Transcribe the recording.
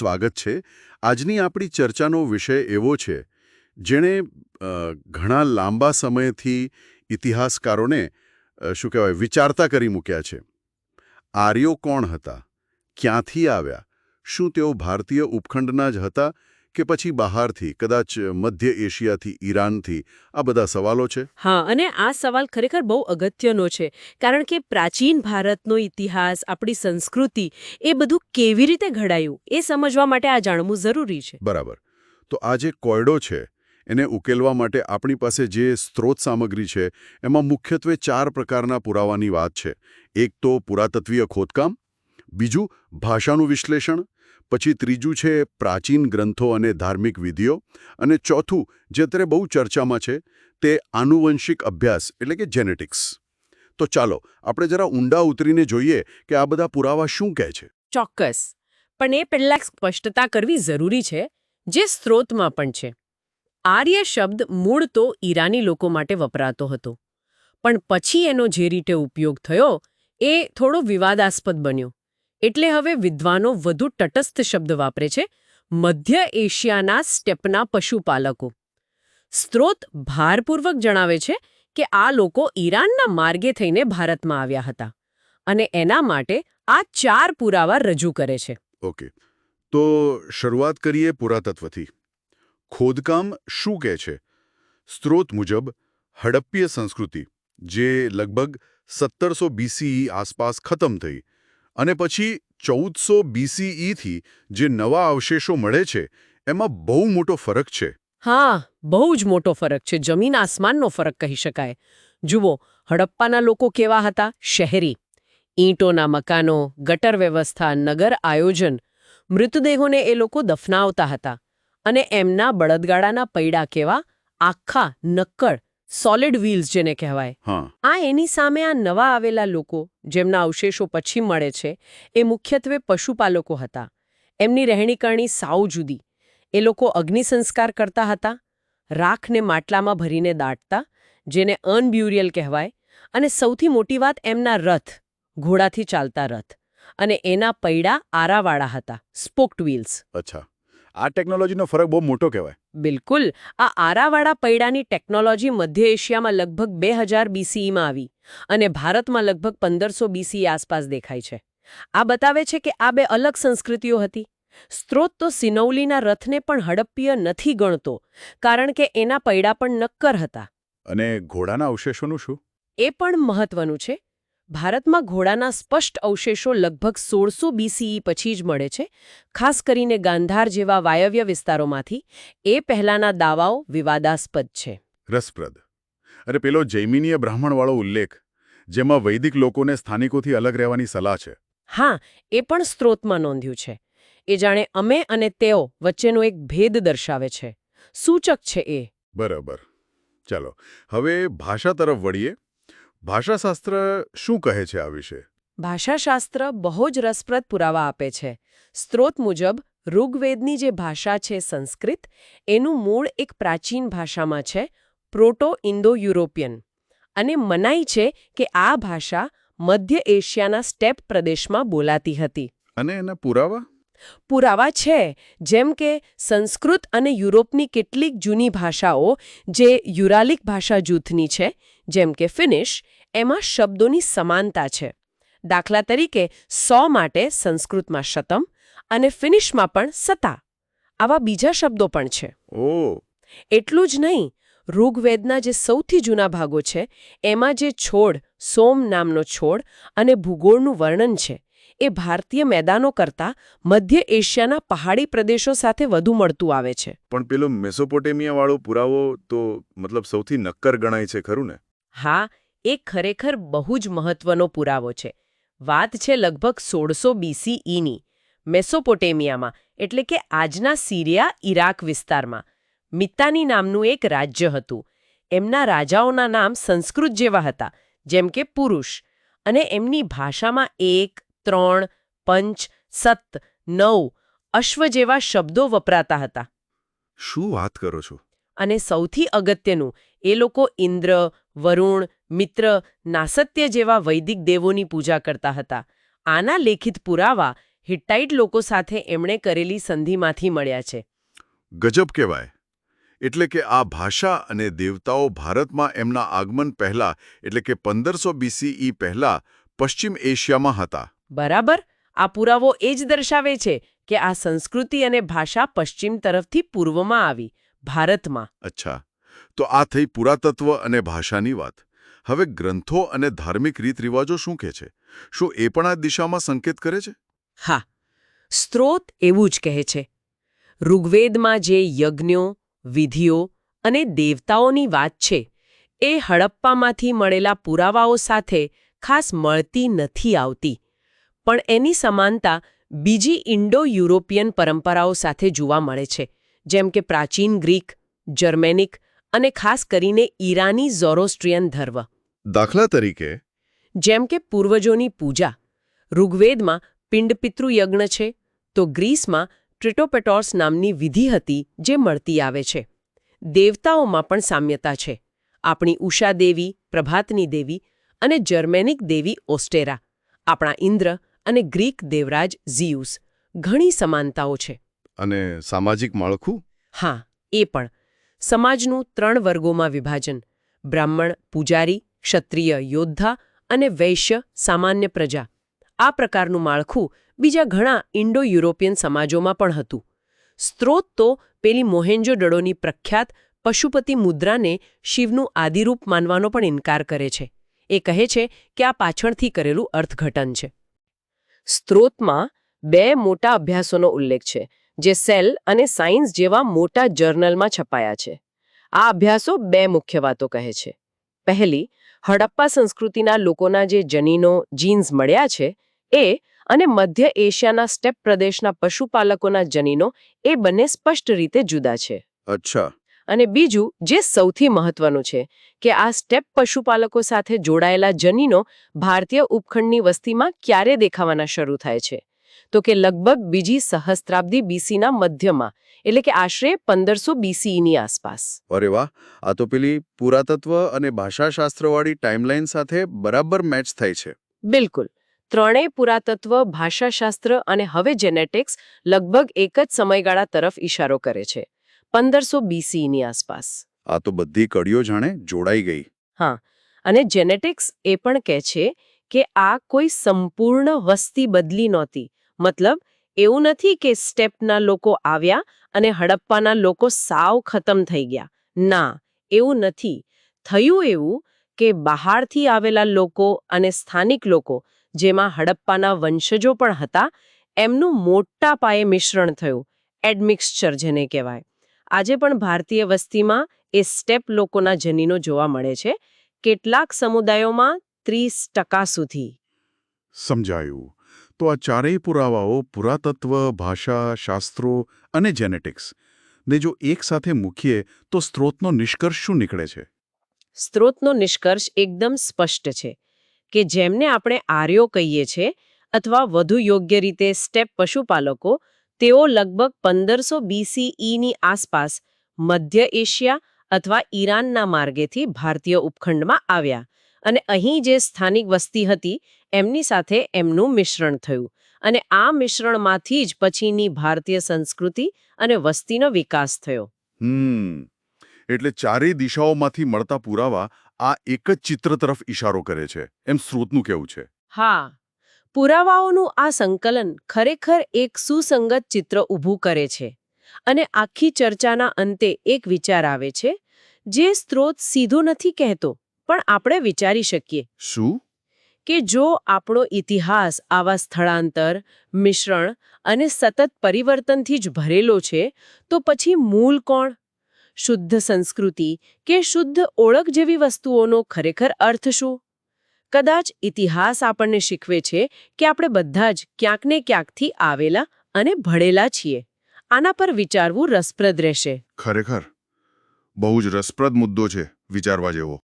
સ્વાગત છે. આજની આપણી ચર્ચાનો વિષય એવો છે, જેણે ઘણા લાંબા સમયથી ઇતિહાસકારોને શું કહેવાય, વિચારતા કરી મૂક્યા છે. આર્યો કોણ હતા? ક્યાંથી આવ્યા? શું તેઓ ભારતીય ઉપખંડના જ હતા? કે પછી બહારથી કદાચ મધ્ય એશિયાથી ઈરાનથી આ બધા સવાલો છે? હા અને આ સવાલ ખરેખર બહુ અગત્યનો છે. કારણ કે પ્રાચીન ભારતનો ઇતિહાસ આપણી સંસ્કૃતિ એ બધું કેવી રીતે ઘડાયું એ સમજવા માટે આ જાણવું જરૂરી છે. બરાબર. તો આ જે કોયડો છે એને ઉકેલવા માટે આપણી પાસે જે સ્ત્રોત સામગ્રી છે એમાં મુખ્યત્વે ચાર પ્રકારના પુરાવાની વાત છે. એક તો પુરાતત્વીય ખોદકામ બીજું ભાષાનું વિશ્લેષણ પછી ત્રીજું છે પ્રાચીન ગ્રંથો અને ધાર્મિક વિધિઓ. અને ચોથું, જે અત્યારે બહુ ચર્ચામાં છે, તે આનુવંશિક અભ્યાસ, એટલે કે જેનેટિક્સ તો ચાલો, આપણે જરા ઊંડા ઉતરીને જોઈએ કે આ બધા પુરાવા શું કહે છે. ચોક્કસ. પણ એ પહેલાં સ્પષ્ટતા કરવી જરૂરી છે, જે સ્ત્રોતમાં પણ છે. આર્ય શબ્દ મૂળ તો ઈરાની લોકો માટે વપરાતો હતો. પણ પછી એનો જે રીતે ઉપયોગ થયો, એ થોડો વિવાદાસ્પદ બન્યો. એટલે હવે વિદ્વાનો વધુ તટસ્થ શબ્દ વાપરે છે, મધ્ય એશિયાના સ્ટેપના પશુપાલકો. સ્ત્રોત ભારપૂર્વક જણાવે છે કે આ લોકો ઈરાનના માર્ગે થઈને ભારતમાં આવ્યા હતા અને એના માટે આ ચાર પુરાવા રજૂ કરે છે. ઓકે. તો શરૂઆત કરીએ પુરાતત્વથી. ખોદકામ શું કહે છે? સ્ત્રોત મુજબ, હડપ્પીય સંસ્કૃતિ, જે લગભગ સત્તરસો બીસીઈ આસપાસ ખતમ થઈ અને પછી ચૌદસો બીસીઈથી જે નવા અવશેષો મળે છે, એમાં બહુ મોટો ફરક છે. હા, બહુ જ મોટો ફરક છે. જમીન આસમાનનો ફરક કહી શકાય. જુઓ, હડપ્પાના લોકો કેવા હતા? શહેરી. ઈંટોના મકાનો, ગટર વ્યવસ્થા, નગર આયોજન. મૃતદેહોને એ લોકો દફનાવતા હતા. અને એમના બળદગાડાના પૈડા કેવા? આખા નક્કડ સોલિડ વ્હીલ્સ જેને કહેવાય. આ એની સામે આ નવા આવેલા લોકો જેમના અવશેષો પછી મળે છે એ મુખ્યત્વે પશુપાલકો હતા. એમની રહેણીકરણી સાવ જુદી. એ લોકો અગ્નિ સંસ્કાર કરતા હતા રાખને માટલામાં ભરીને દાટતા જેને અનબ્યુરિયલ કહેવાય અને સૌથી મોટી વાત એમના રથ ઘોડાથી ચાલતા રથ અને એના પૈડા આરાવાળા હતા સ્પોક્ટ વ્હીલ્સ અચ્છા. આ ટેકનોલોજીનો ફરક બહુ મોટો કહેવાય. બિલકુલ. આ આરાવાળા પૈડાની ટેકનોલોજી મધ્ય એશિયામાં લગભગ બે હજાર બીસીઈમાં આવી અને ભારતમાં લગભગ પંદરસો બીસી આસપાસ દેખાય છે. આ બતાવે છે કે આ બે અલગ સંસ્કૃતિઓ હતી. સ્ત્રોત તો સિનૌલીના રથને પણ હડપ્પીય નથી ગણતો કારણ કે એના પૈડા પણ નક્કર હતા. અને ઘોડાના અવશેષોનું શું? એ પણ મહત્વનું છે. ભારતમાં ઘોડાના સ્પષ્ટ અવશેષો લગભગ સોળસો બીસીઈ પછી જ મળે છે ખાસ કરીને ગાંધાર જેવા વાયવ્ય વિસ્તારોમાંથી. એ પહેલાના દાવાઓ વિવાદાસ્પદ છે. રસપ્રદ. અરે પેલો જૈમિનીય બ્રાહ્મણવાળો ઉલ્લેખ જેમાં વૈદિક લોકોને સ્થાનિકોથી અલગ રહેવાની સલાહ છે. હા એ પણ સ્ત્રોતમાં નોંધ્યું છે. એ જાણે અમે અને તેઓ વચ્ચેનો એક ભેદ દર્શાવે છે. સૂચક છે એ. બરાબર. ચાલો હવે ભાષા તરફ વળીએ. ભાષાશાસ્ત્ર શું કહે છે આ વિશે? ભાષાશાસ્ત્ર બહુ જ રસપ્રદ પુરાવા આપે છે. સ્ત્રોત મુજબ ઋગ્વેદની જે ભાષા છે સંસ્કૃત એનું મૂળ એક પ્રાચીન ભાષામાં છે પ્રોટો ઇન્ડો યુરોપિયન અને મનાય છે કે આ ભાષા મધ્ય એશિયાના સ્ટેપ પ્રદેશમાં બોલાતી હતી. અને એના પુરાવા? પુરાવા છે જેમ કે સંસ્કૃત અને યુરોપની કેટલીક જૂની ભાષાઓ જે યુરાલિક ભાષા જૂથની છે જેમ કે ફિનિશ એમાં શબ્દોની સમાનતા છે. દાખલા તરીકે સો માટે સંસ્કૃતમાં શતમ અને ફિનિશમાં પણ સતા આવા બીજા શબ્દો પણ છે. ઓ. એટલું જ નહીં ઋગ્વેદના જે સૌથી જૂના ભાગો છે એમાં જે છોડ સોમ નામનો છોડ અને ભૂગોળનું વર્ણન છે એ ભારતીય મેદાનો કરતાં મધ્ય એશિયાના પહાડી પ્રદેશો સાથે વધુ મળતું આવે છે. પણ પેલો મેસોપોટેમિયા વાળો પુરાવો તો મતલબ સૌથી નક્કર ગણાય છે ખરું ને? હા એ ખરેખર બહુ જ મહત્વનો પુરાવો છે. વાત છે લગભગ સોળસો બીસીઈની મેસોપોટેમિયામાં એટલે કે આજના સિરિયા ઇરાક વિસ્તારમાં. મિત્તાની નામનું એક રાજ્ય હતું. એમના રાજાઓના નામ સંસ્કૃત જેવા હતા જેમ કે પુરુષ. અને એમની ભાષામાં એક ત્રણ પંચ સત નવ અશ્વ જેવા શબ્દો વપરાતા હતા. શું વાત કરો છો? અને સૌથી અગત્યનું એ લોકો ઇન્દ્ર વરુણ મિત્ર નાસત્ય જેવા વૈદિક દેવોની પૂજા કરતા હતા. આના લેખિત પુરાવા હિટ્ટાઇટ લોકો સાથે એમણે કરેલી સંધિમાંથી મળ્યા છે. ગજબ કહેવાય. એટલે કે આ ભાષા અને દેવતાઓ ભારતમાં એમના આગમન પહેલા એટલે કે પંદરસો બીસીઈ પહેલા પશ્ચિમ એશિયામાં હતા. બરાબર? આ પુરાવો એ જ દર્શાવે છે કે આ સંસ્કૃતિ અને ભાષા પશ્ચિમ તરફથી પૂર્વમાં આવી ભારતમાં. અચ્છા. તો આ થઈ પુરાતત્વ અને ભાષાની વાત. હવે ગ્રંથો અને ધાર્મિક રીતરિવાજો શું કહે છે? શું એ પણ આ દિશામાં સંકેત કરે છે? હા. સ્ત્રોત એવું જ કહે છે. ઋગ્વેદમાં જે યજ્ઞો, વિધિઓ અને દેવતાઓની વાત છે, એ હડપ્પામાંથી મળેલા પુરાવાઓ સાથે ખાસ મળતી નથી આવતી. પણ એની સમાનતા બીજી ઇન્ડો યુરોપિયન પરંપરાઓ સાથે જોવા મળે છે, જેમ કે પ્રાચીન ગ્રીક, જર્મેનિક અને ખાસ કરીને ઈરાની ઝોરોસ્ટ્રિયન ધર્મ. દાખલા તરીકે જેમ કે પૂર્વજોની પૂજા ઋગ્વેદમાં પિંડપિતૃ યજ્ઞ છે તો ગ્રીસમાં ટ્રિટોપેટોર્સ નામની વિધિ હતી જે મળતી આવે છે. દેવતાઓમાં પણ સામ્યતા છે. આપણી ઉષા દેવી પ્રભાતની દેવી અને જર્મેનિક દેવી ઓસ્ટેરા આપણા ઇન્દ્ર અને ગ્રીક દેવરાજ ઝિયુસ ઘણી સમાનતાઓ છે. અને સામાજિક માળખું? હા એ પણ. સમાજનું ત્રણ વર્ગોમાં વિભાજન. બ્રાહ્મણ, પૂજારી, ક્ષત્રિય, યોદ્ધા અને વૈશ્ય સામાન્ય પ્રજા. આ પ્રકારનું માળખું બીજા ઘણા ઇન્ડો યુરોપિયન સમાજોમાં પણ હતું. સ્ત્રોત તો પેલી મોહેન્જો ડડોની પ્રખ્યાત પશુપતિ મુદ્રાને શિવનું આદિરૂપ માનવાનો પણ ઇનકાર કરે છે. એ કહે છે કે આ પાછળથી કરેલું અર્થઘટન છે. સ્ત્રોતમાં બે મોટા અભ્યાસોનો ઉલ્લેખ છે. જે સેલ અને સાયન્સ જેવા મોટા જર્નલમાં છપાયા છે. આ અભ્યાસો બે મુખ્ય વાતો કહે છે. પહેલી હડપ્પા સંસ્કૃતિના લોકોના જે જનીનો જીન્સ મળ્યા છે એ અને મધ્ય એશિયાના સ્ટેપ પ્રદેશના પશુપાલકોના જનીનો એ બંને સ્પષ્ટ રીતે જુદા છે. અચ્છા. અને બીજું જે સૌથી મહત્વનું છે કે આ સ્ટેપ પશુપાલકો સાથે જોડાયેલા જનીનો ભારતીય ઉપખંડની વસ્તીમાં ક્યારે દેખાવાના શરૂ થાય છે? તો કે લગભગ બીજી સહસ્ત્રાબ્દી બીસીના મધ્યમાં એટલે કે આશરે પંદરસો બીસીની આસપાસ. અરે વાહ! આ તો પેલી પુરાતત્વ અને ભાષાશાસ્ત્રવાળી ટાઈમલાઈન સાથે બરાબર મેચ થાય છે. બિલકુલ. ત્રણેય પુરાતત્વ ભાષાશાસ્ત્ર અને હવે જેનેટિક્સ લગભગ એક જ સમયગાળા તરફ ઇશારો કરે છે. પંદરસો બીસીની આસપાસ. આ તો બધી કડીઓ જાણે જોડાઈ ગઈ. હા અને જેનેટિક્સ એ પણ કહે છે કે આ કોઈ સંપૂર્ણ વસ્તી બદલી નહોતી. મતલબ, એવું નથી કે સ્ટેપના લોકો આવ્યા અને હડપ્પાના લોકો સાવ ખતમ થઈ ગયા. ના, એવું નથી. થયું એવું કે બહારથી આવેલા લોકો અને સ્થાનિક લોકો, જેમાં હડપ્પાના વંશજો પણ હતા, એમનું મોટા પાયે મિશ્રણ થયું, એડમિક્સચર જેને કહેવાય. આજે પણ ભારતીય વસ્તીમાં એ સ્ટેપ લોકોના જનીનો જોવા મળે છે. કેટલાક સમુદાયોમાં ત્રીસ ટકા સુધી. સમજાયું. તો આ ચારેય પુરાવાઓ પુરાતત્વ, ભાષા, શાસ્ત્રો અને જેનેટિક્સ ને જો એકસાથે મૂકીએ, તો સ્ત્રોતનો નિષ્કર્ષ શું નીકળે છે? સ્ત્રોતનો નિષ્કર્ષ એકદમ સ્પષ્ટ છે કે જેમને આપણે આર્યો કહીએ છીએ અથવા વધુ યોગ્ય રીતે સ્ટેપ પશુપાલકો, તેઓ લગભગ પંદરસો બીસીઈની આસપાસ મધ્ય એશિયા અથવા ઈરાનના માર્ગેથી ભારતીય ઉપખંડમાં આવ્યા. અને અહીં જે સ્થાનિક વસ્તી હતી એમની સાથે એમનું મિશ્રણ થયું અને આ મિશ્રણમાંથી જ પછીની ભારતીય સંસ્કૃતિ અને વસ્તીનો વિકાસ થયો. હમ. એટલે ચારેય દિશાઓમાંથી મળતા પુરાવા આ એક જ ચિત્ર તરફ ઇશારો કરે છે. એમ સ્રોતનું કહેવું છે. હા. પુરાવાઓનું આ સંકલન ખરેખર એક સુસંગત ચિત્ર ઊભું કરે છે અને આખી ચર્ચાના અંતે એક વિચાર આવે છે જે સ્ત્રોત સીધો નથી કહેતો પણ આપણે વિચારી શકીએ. શું? કે જો આપણો ઇતિહાસ આવા સ્થળાંતર, મિશ્રણ અને સતત પરિવર્તનથી જ ભરેલો છે, તો પછી મૂળ કોણ? શુદ્ધ સંસ્કૃતિ કે શુદ્ધ ઓળખ જેવી વસ્તુઓનો ખરેખર અર્થ શું? કદાચ ઇતિહાસ આપણને શીખવે છે કે આપણે બધા જ ક્યાંક ને ક્યાંકથી આવેલા અને ભળેલા છીએ. આના પર વિચારવું રસપ્રદ રહેશે. ખરેખર? બહુ જ રસપ્રદ મુદ્દો છે વિચારવા જેવો.